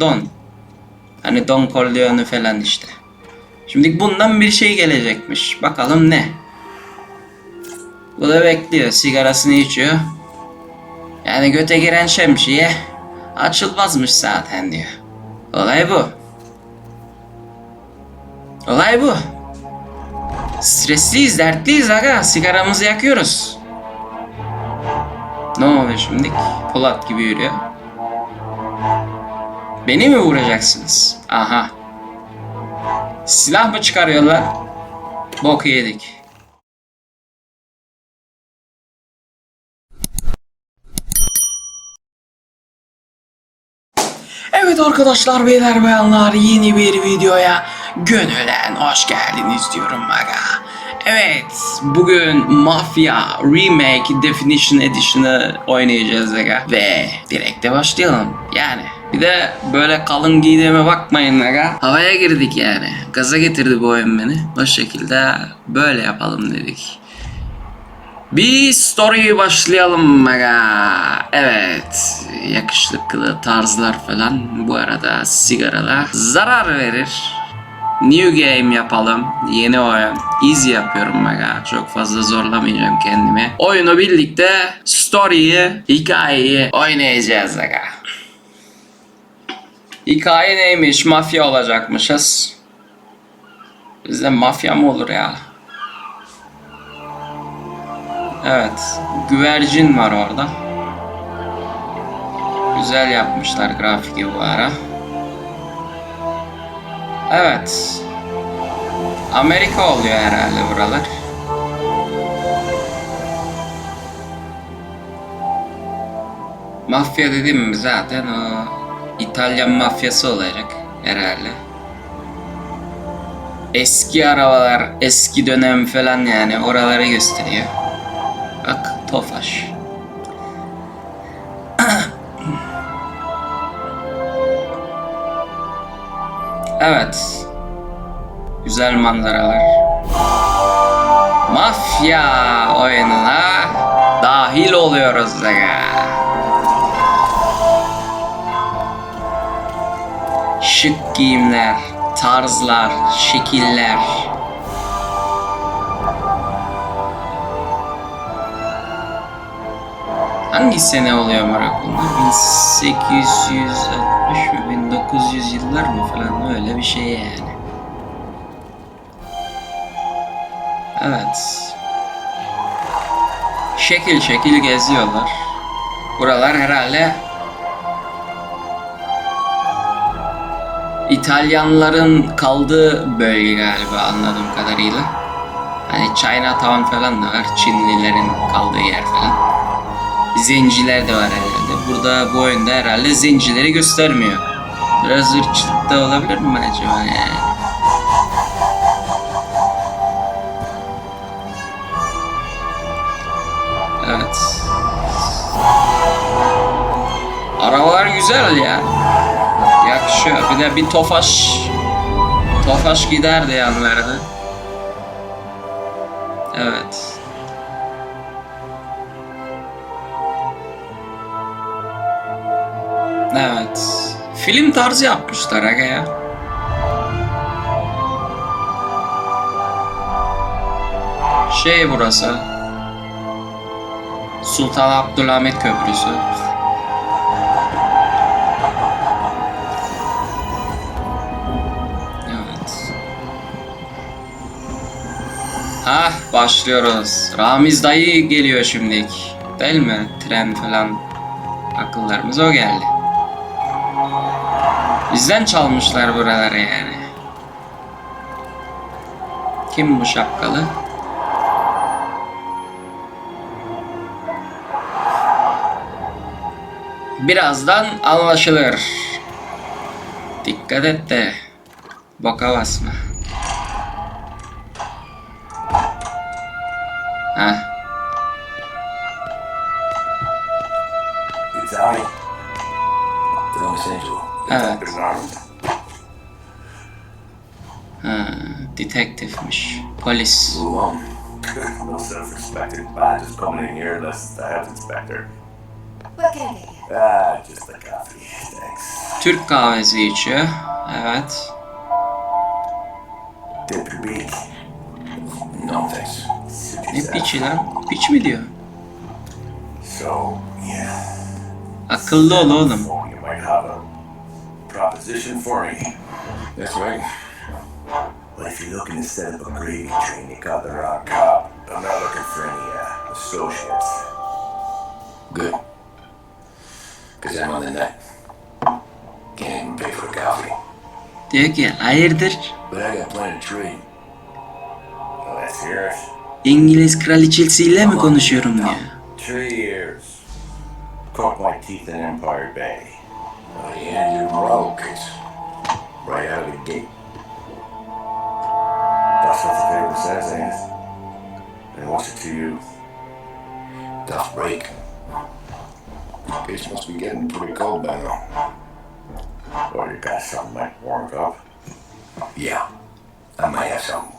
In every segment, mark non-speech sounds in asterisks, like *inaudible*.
Don. Hani Don Corleone falan işte. Şimdi bundan bir şey gelecekmiş. Bakalım ne? Bu da bekliyor. Sigarasını içiyor. Yani göte giren şemsiye açılmazmış zaten diyor. Olay bu. Olay bu. Stresliyiz, dertliyiz aga. Sigaramızı yakıyoruz. Ne oluyor şimdi? Polat gibi yürüyor. Beni mi vuracaksınız? Aha. Silah mı çıkarıyorlar? Bok yedik. Evet arkadaşlar beyler bayanlar yeni bir videoya gönülen hoş geldiniz diyorum aga. Evet bugün Mafia Remake Definition Edition'ı oynayacağız aga. Ve direkt de başlayalım yani. Bir de böyle kalın giydiğime bakmayın aga. Havaya girdik yani. Gaza getirdi bu oyun beni. O şekilde böyle yapalım dedik. Bir story başlayalım aga. Evet. Yakışıklı tarzlar falan bu arada sigarala zarar verir. New game yapalım. Yeni oyun. Easy yapıyorum aga. Çok fazla zorlamayacağım kendimi. Oyunu birlikte story'yi, hikayeyi oynayacağız aga. Hikaye neymiş? Mafya olacakmışız. Bizde mafya mı olur ya? Evet. Güvercin var orada. Güzel yapmışlar grafiki bu ara. Evet. Amerika oluyor herhalde buralar. Mafya dedim mi zaten o İtalyan mafyası olacak herhalde. Eski arabalar, eski dönem falan yani oraları gösteriyor. Bak Tofaş. *clears throat* evet. Güzel manzaralar. Mafya oyununa dahil oluyoruz aga. Şık giyimler, tarzlar, şekiller. Hangi sene oluyor Marak bunlar? 1860 mı 1900 yıllar mı falan öyle bir şey yani. Evet. Şekil şekil geziyorlar. Buralar herhalde İtalyanların kaldığı bölge galiba anladığım kadarıyla. Hani Chinatown falan da var. Çinlilerin kaldığı yer falan. Zenciler de var herhalde. Burada bu oyunda herhalde zencileri göstermiyor. Biraz ırkçılık da olabilir mi acaba yani? Evet. Arabalar güzel ya. Yakışıyor. Bir de bir Tofaş Tofaş giderdi yanlarına. Evet. Evet. Film tarzı yapmışlar aga ya. Şey burası. Sultan Abdülhamit Köprüsü. Hah başlıyoruz. Ramiz dayı geliyor şimdilik. Değil mi? Tren falan. Akıllarımıza o geldi. Bizden çalmışlar buraları yani. Kim bu şapkalı? Birazdan anlaşılır. Dikkat et de boka basma. *laughs* Ah, just a coffee. Thanks. Türk kahvesi içiyor. Evet. Piçi lan? Piç mi diyor? So, yeah. Akıllı ol oğlum. Oh, you might have a proposition for me. That's right. Well, if you're looking to set up a gravy train, you got the wrong cop. I'm not looking for any uh, associates. Good. Because I'm on the net. Can't even pay for a coffee. Diyor ki hayırdır? But I got plenty of trade. Well, let's hear it. İngiliz kraliçesiyle mi konuşuyorum diyor. Three years. Caught my teeth in Empire Bay. Oh, yeah, you're Morocco case. Right out of the gate. That's what the paper says, ain't it? And what's it to you? Tough break. Case must be getting pretty cold by now. Well, you got something might warm up. Yeah, I might have something.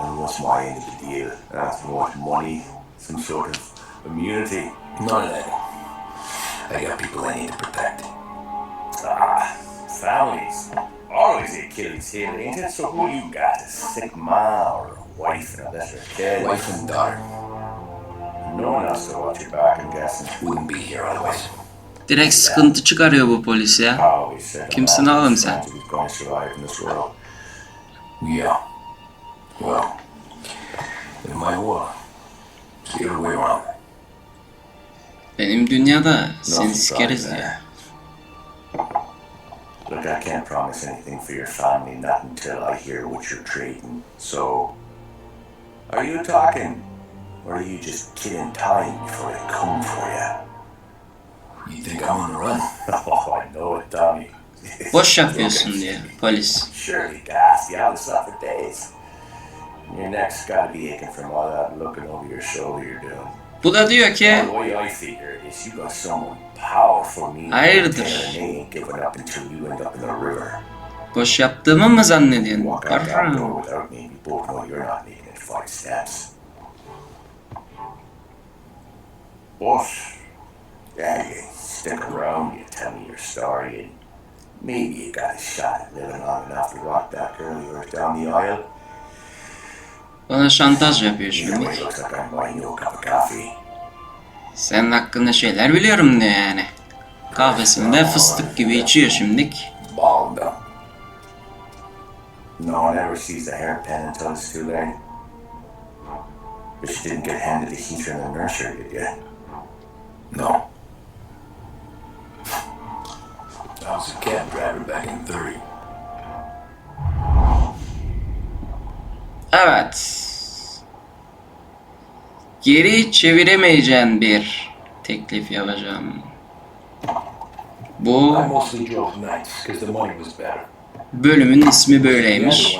And what's my end of the deal? That's what money, some sort of immunity. None of that. I got people I need to protect. Ah, families. Always a Achilles heel, ain't it? So who you got? A sick ma or a wife and a lesser kid? Wife and daughter. No one else to watch your back, I'm guessing. Wouldn't be here otherwise. Direkt sıkıntı çıkarıyor bu polis ya. I always said Kimsin a oğlum sen? going to survive in this world. Yeah. Well, in my world, it's the other way around. Benim dünyada seni sikeriz like diyor. that. Look, I can't promise anything for your family, not until I hear what you're trading. So, are you talking? Or are you just killing time before they come for you? You think I'm on the run? *laughs* oh, I know it, Tommy. Boş *laughs* yapıyorsun diyor polis. Surely, guys, you haven't slept for days. Your neck's gotta be aching from all that looking over your shoulder you're doing. Bu da diyor ki you Hayırdır? you boş yaptığımı mı zannediyorsun? Boss, yeah, you stick around, you tell me your story, and maybe you got a shot at living long enough to rock that girl of yours down the aisle. Bana şantaj yapıyor şimdi. Senin hakkında şeyler biliyorum diyor yani. Kahvesini fıstık gibi içiyor şimdik. No one ever sees the hairpin until it's too late. But she didn't get handed the heater in the nursery, did you? No. I was a cab driver back in 30. Evet. Geri çeviremeyeceğin bir teklif yapacağım. Bu bölümün ismi böyleymiş.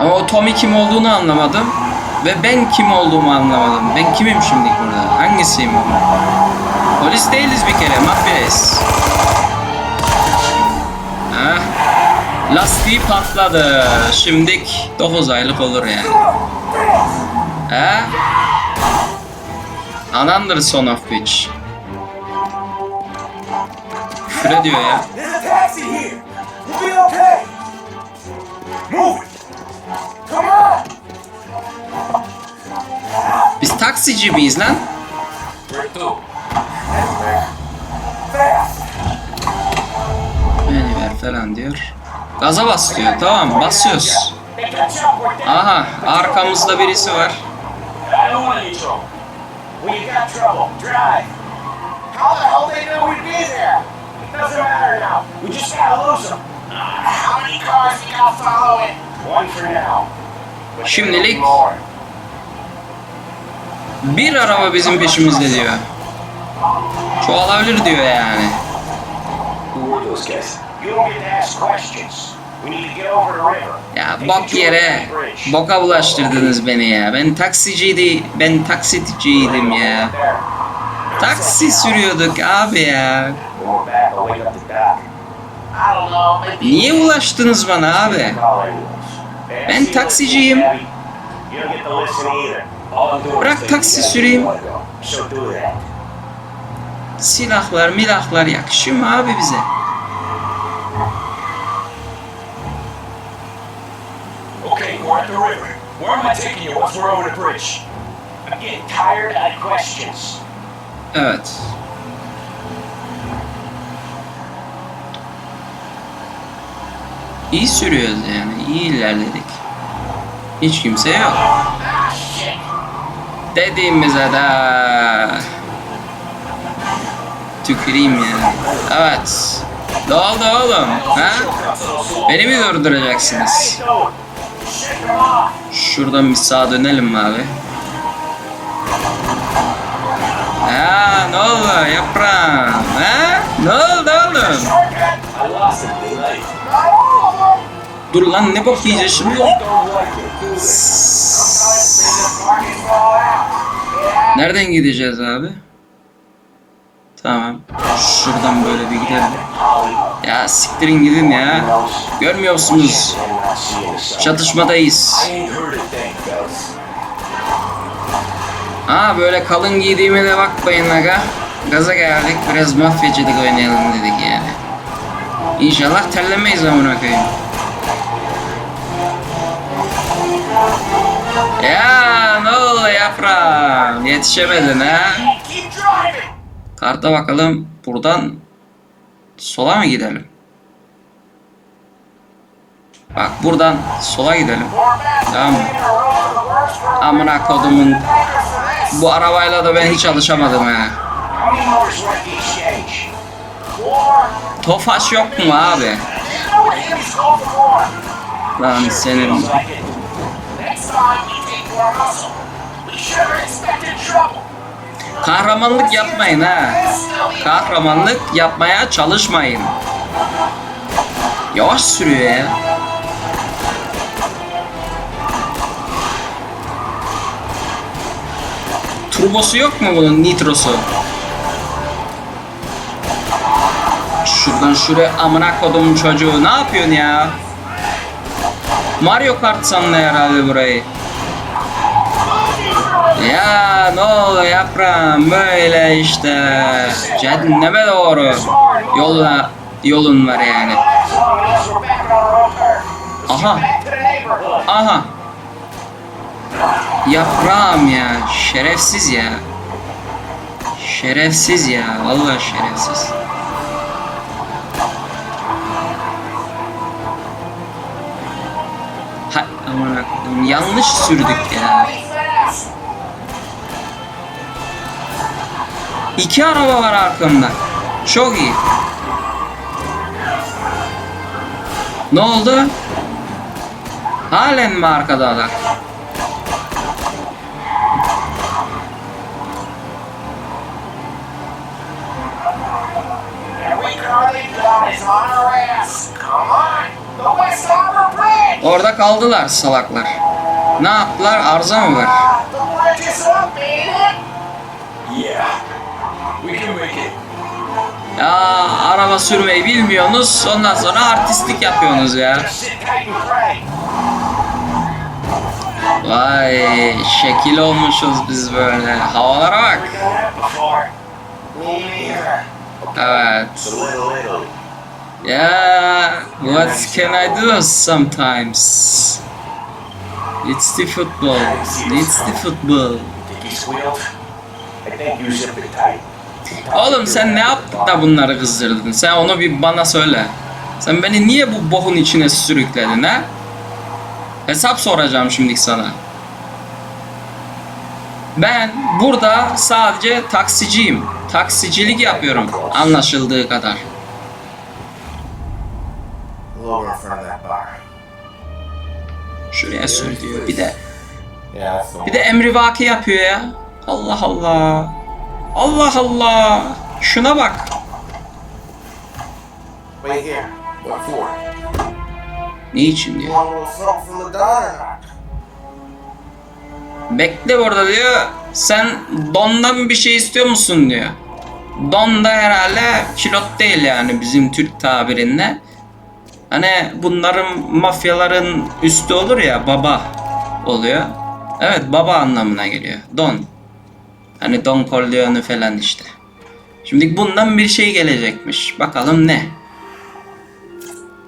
Ama o Tommy kim olduğunu anlamadım. Ve ben kim olduğumu anlamadım. Ben kimim şimdi burada? Hangisiyim? Polis değiliz bir kere, mafyayız. Heh. Lastiği patladı. Şimdik 9 aylık olur yani. He? Anandır son of bitch. Küfür ediyor ya. Taksici miyiz lan? Beni ver falan diyor. Gaza bas diyor. Tamam basıyoruz. Aha arkamızda birisi var. Şimdilik-. Bir araba bizim peşimizde diyor. Çoğalabilir diyor yani. Ya bok yere boka bulaştırdınız beni ya. Ben taksiciydi, ben taksiciydim ya. Taksi sürüyorduk abi ya. Niye ulaştınız bana abi? Ben taksiciyim. Bırak taksi süreyim. Silahlar milahlar yakışıyor mu abi bize? Okay, we're at the river. Where am I taking you once we're over the bridge? I'm getting tired of questions. Evet. İyi sürüyoruz yani. iyi ilerledik. Hiç kimse yok. Dediğimize de tüküreyim yani. Evet. Ne oldu oğlum? Ha? Beni mi durduracaksınız? Şuradan bir sağa dönelim mi abi? Ha ne oldu yaprağım? Ha? Ne oldu oğlum? Dur lan ne bok şimdi? Nereden gideceğiz abi? Tamam. Şuradan böyle bir gidelim. Ya siktirin gidin ya. Görmüyor musunuz? Çatışmadayız. I ain't heard a thing, fellas. Ha böyle kalın giydiğime de bakmayın aga. Gaza geldik biraz mafyacılık oynayalım dedik yani. İnşallah terlemeyiz amına koyayım. Ya ne oldu yaprağım? Yetişemedin ha? Karta bakalım buradan sola mı gidelim? Bak buradan sola gidelim. Tamam mı? Amına kodumun bu arabayla da ben hiç alışamadım ha. Tofaş yok mu abi? Lan senin kahramanlık yapmayın ha. Kahramanlık yapmaya çalışmayın. Yavaş sürüyor ya. Turbosu yok mu bunun nitrosu? Şuradan şuraya amına kodumun çocuğu ne yapıyorsun ya? Mario Kart sandı herhalde burayı. Ya ne oldu yaprağım böyle işte cehenneme doğru yoluna yolun var yani. Aha. Aha yaprağım ya şerefsiz ya. Şerefsiz ya vallahi şerefsiz. Aman akıllım yanlış sürdük ya. İki araba var arkamda. Çok iyi. Ne oldu? Halen mi arkadalar? Orada kaldılar salaklar. Ne yaptılar? Arıza mı var? Ya araba sürmeyi bilmiyorsunuz. Ondan sonra artistlik yapıyorsunuz ya. Vay şekil olmuşuz biz böyle. Havalara bak. Evet. Yeah, what can I do sometimes? It's the football. It's the football. Oğlum sen ne yaptın da bunları kızdırdın? Sen onu bir bana söyle. Sen beni niye bu bokun içine sürükledin ha? Hesap soracağım şimdi sana. Ben burada sadece taksiciyim. Taksicilik yapıyorum. Anlaşıldığı kadar. Lower in front of that bar. Şuraya sür diyor. Bir de bir de emrivaki yapıyor ya. Allah Allah. Allah Allah. Şuna bak. Ne için diyor. Bekle burada diyor. Sen dondan bir şey istiyor musun diyor. Don da herhalde kilot değil yani bizim Türk tabirinde. Hani bunların mafyaların üstü olur ya baba oluyor. Evet baba anlamına geliyor. Don. Hani Don Corleone falan işte. Şimdi bundan bir şey gelecekmiş. Bakalım ne?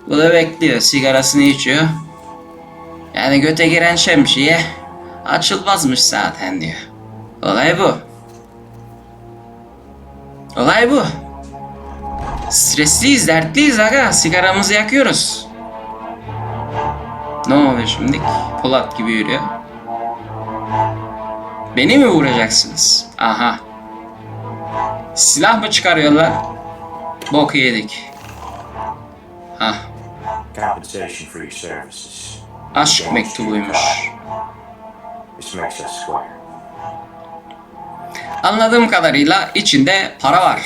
Bu da bekliyor. Sigarasını içiyor. Yani göte giren şemsiye açılmazmış zaten diyor. Olay bu. Olay bu. Stresliyiz, dertliyiz aga. Sigaramızı yakıyoruz. Ne oluyor şimdi? Polat gibi yürüyor. Beni mi vuracaksınız? Aha. Silah mı çıkarıyorlar? Bok yedik. Hah. Aşk mektubuymuş. Anladığım kadarıyla içinde para var.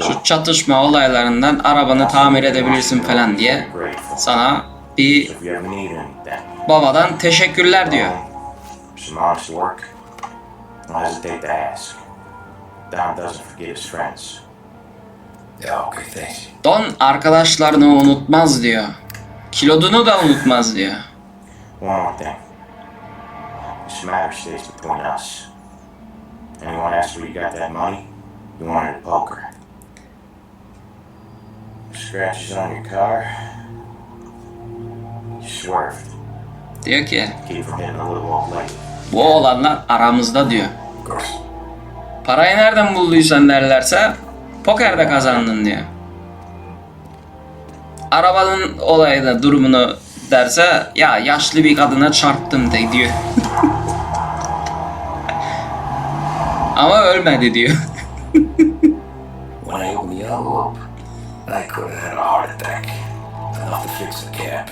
Şu çatışma olaylarından arabanı tamir edebilirsin falan diye sana bir babadan teşekkürler diyor. ask. Don arkadaşlarını unutmaz diyor. Kilodunu da unutmaz diyor. Thing. This matter stays between us. Anyone asks where you got that money, you at poker. Scratches on your car, you swerved. Diyor ki bu olanlar aramızda diyor. Parayı nereden bulduysan derlerse pokerde kazandın diyor. Arabanın olayda durumunu derse ya yaşlı bir kadına çarptım de diyor. *laughs* Ama ölmedi diyor. *laughs* I could have had a heart attack. Enough to fix the cap.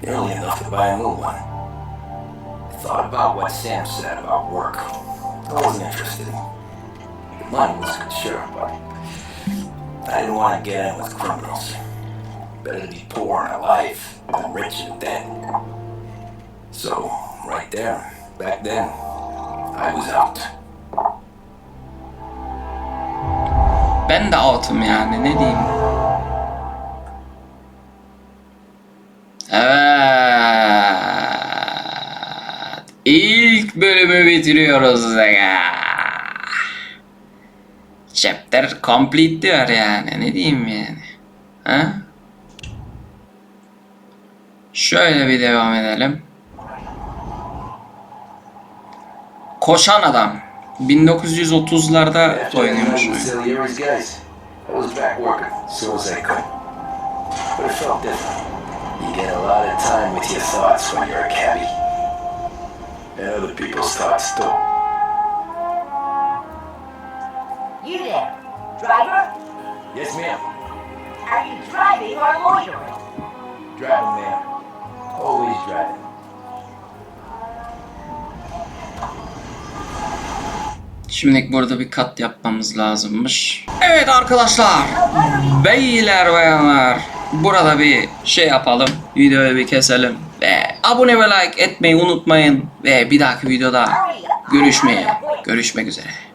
Nearly enough to buy a new one. I thought about what Sam said about work. I wasn't interested. The money was good, sure, but I didn't want to get in with criminals. Better to be poor and alive than rich and dead. So, right there, back then, I was out. Ben de out'um yani ne diyeyim. Evet. İlk bölümü bitiriyoruz ya. Chapter complete diyor yani. Ne diyeyim yani. Ha? Şöyle bir devam edelim. Koşan adam. 1930'larda oynuyormuş. oyun. Salieri's guys. I was back working as soon as I could. But it felt different. You get a lot of time with your thoughts when you're a cabbie. And other people's thoughts too. You there, driver? Yes, ma'am. Are you driving or loitering? Driving, ma'am. Always driving. Şimdilik burada bir kat yapmamız lazımmış. Evet arkadaşlar. Beyler bayanlar. Burada bir şey yapalım. Videoyu bir keselim. Ve abone ve like etmeyi unutmayın. Ve bir dahaki videoda görüşmeye. Görüşmek üzere.